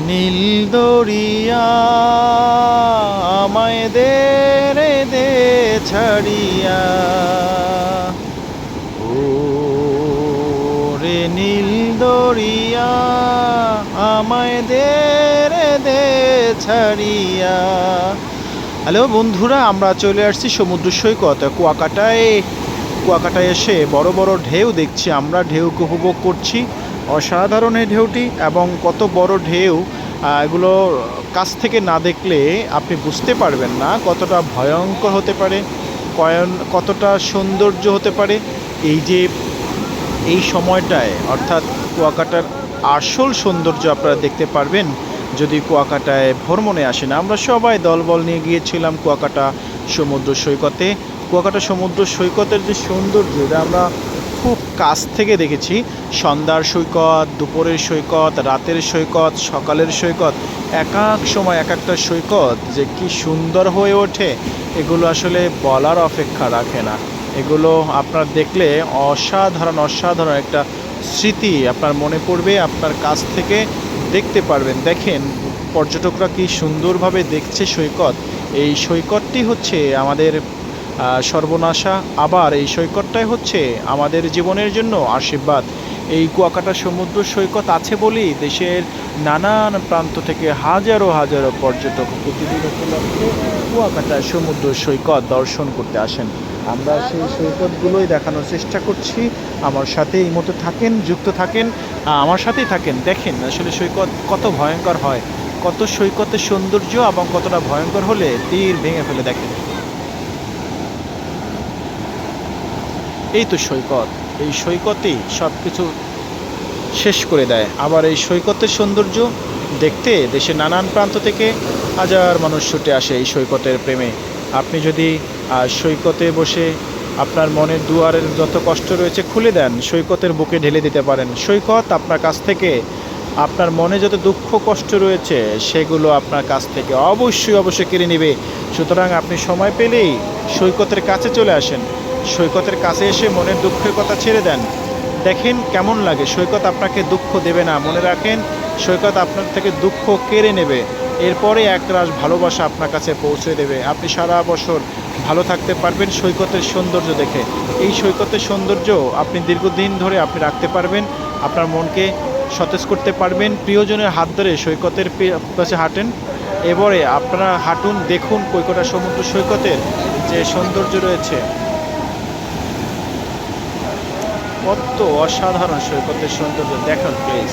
নীল দরিয়া আমায় দে রে, দে ছাড়িয়া। ও রে নীল দরিয়া আমায় দে রে, দে ছাড়িয়া। হ্যালো বন্ধুরা, আমরা চলে আসছি সমুদ্র সৈকত, কুয়াকাটায়। কুয়াকাটায় এসে বড় বড় ঢেউ দেখছি, আমরা ঢেউকে উপভোগ করছি। অসাধারণ এই ঢেউটি এবং কত বড় ঢেউ এগুলো কাছ থেকে না দেখলে আপনি বুঝতে পারবেন না কতটা ভয়ঙ্কর হতে পারে, কয়ন- কতটা সৌন্দর্য হতে পারে। এই যে এই সময়টায়, অর্থাৎ কুয়াকাটার আসল সৌন্দর্য আপনারা দেখতে পারবেন যদি কুয়াকাটায় ভ্রমণে আসেন। আমরা সবাই দলবল নিয়ে গিয়েছিলাম কুয়াকাটা সমুদ্র সৈকতে। কুয়াকাটা সমুদ্র সৈকতের যে সৌন্দর্য, এটা আমরা খুব কাছ থেকে দেখেছি। সন্ধ্যার সৈকত, দুপুরের সৈকত, রাতের সৈকত, সকালের সৈকত এক এক সময় এক একটা সৈকত যে কি সুন্দর হয়ে ওঠে, এগুলো আসলে বলার অপেক্ষা রাখে না। এগুলো আপনার দেখলে অসাধারণ অসাধারণ একটা স্মৃতি আপনার মনে পড়বে, আপনার কাছ থেকে দেখতে পারবেন। দেখেন, পর্যটকরা কি সুন্দরভাবে দেখছে সৈকত। এই সৈকতটি হচ্ছে আমাদের সর্বনাশা। আবার এই সৈকতটাই হচ্ছে আমাদের জীবনের জন্য আশীর্বাদ। এই কুয়াকাটা সমুদ্র সৈকত আছে বলেই দেশের নানান প্রান্ত থেকে হাজারো হাজারো পর্যটক প্রতিদিন উপলক্ষে কুয়াকাটা সমুদ্র সৈকত দর্শন করতে আসেন। আমরা সেই সৈকতগুলোই দেখানোর চেষ্টা করছি। আমার সাথে এই মতো থাকেন, যুক্ত থাকেন আমার সাথেই থাকেন। দেখেন আসলে সৈকত কত ভয়ঙ্কর হয়, কত সৈকতের সৌন্দর্য এবং কতটা ভয়ঙ্কর হলে তীর ভেঙে ফেলে দেখেন। এই তো সৈকত। এই সৈকতেই সব কিছু শেষ করে দেয়। আবার এই সৈকতের সৌন্দর্য দেখতে দেশের নানান প্রান্ত থেকে হাজার মানুষ ছুটে আসে এই সৈকতের প্রেমে। আপনি যদি সৈকতে বসে আপনার মনের দুয়ারের যত কষ্ট রয়েছে খুলে দেন, সৈকতের বুকে ঢেলে দিতে পারেন। সৈকত আপনার কাছ থেকে, আপনার মনে যত দুঃখ, কষ্ট রয়েছে, সেগুলো আপনার কাছ থেকে অবশ্যই অবশ্যই কেড়ে নেবে। সুতরাং আপনি সময় পেলেই সৈকতের কাছে চলে আসেন। সৈকতের কাছে এসে মনের দুঃখের কথা ছেড়ে দেন। দেখেন কেমন লাগে, সৈকত আপনাকে দুঃখ দেবে না। মনে রাখেন, সৈকত আপনার থেকে দুঃখ কেড়ে নেবে। এরপরে একরাশ ভালোবাসা আপনার কাছে পৌঁছে দেবে। আপনি সারা বছর ভালো থাকতে পারবেন সৈকতের সৌন্দর্য দেখে। এই সৈকতের সৌন্দর্য আপনি দীর্ঘদিন ধরে আপনি রাখতে পারবেন, আপনার মনকে সতেজ করতে পারবেন। প্রিয়জনের হাত ধরে সৈকতের কাছে হাঁটেন। এবারে আপনারা হাঁটুন, দেখুন কৈকটা সমুদ্র সৈকতের যে সৌন্দর্য রয়েছে। কত অসাধারণ সৈকতের সৌন্দর্য। দেখার প্লিজ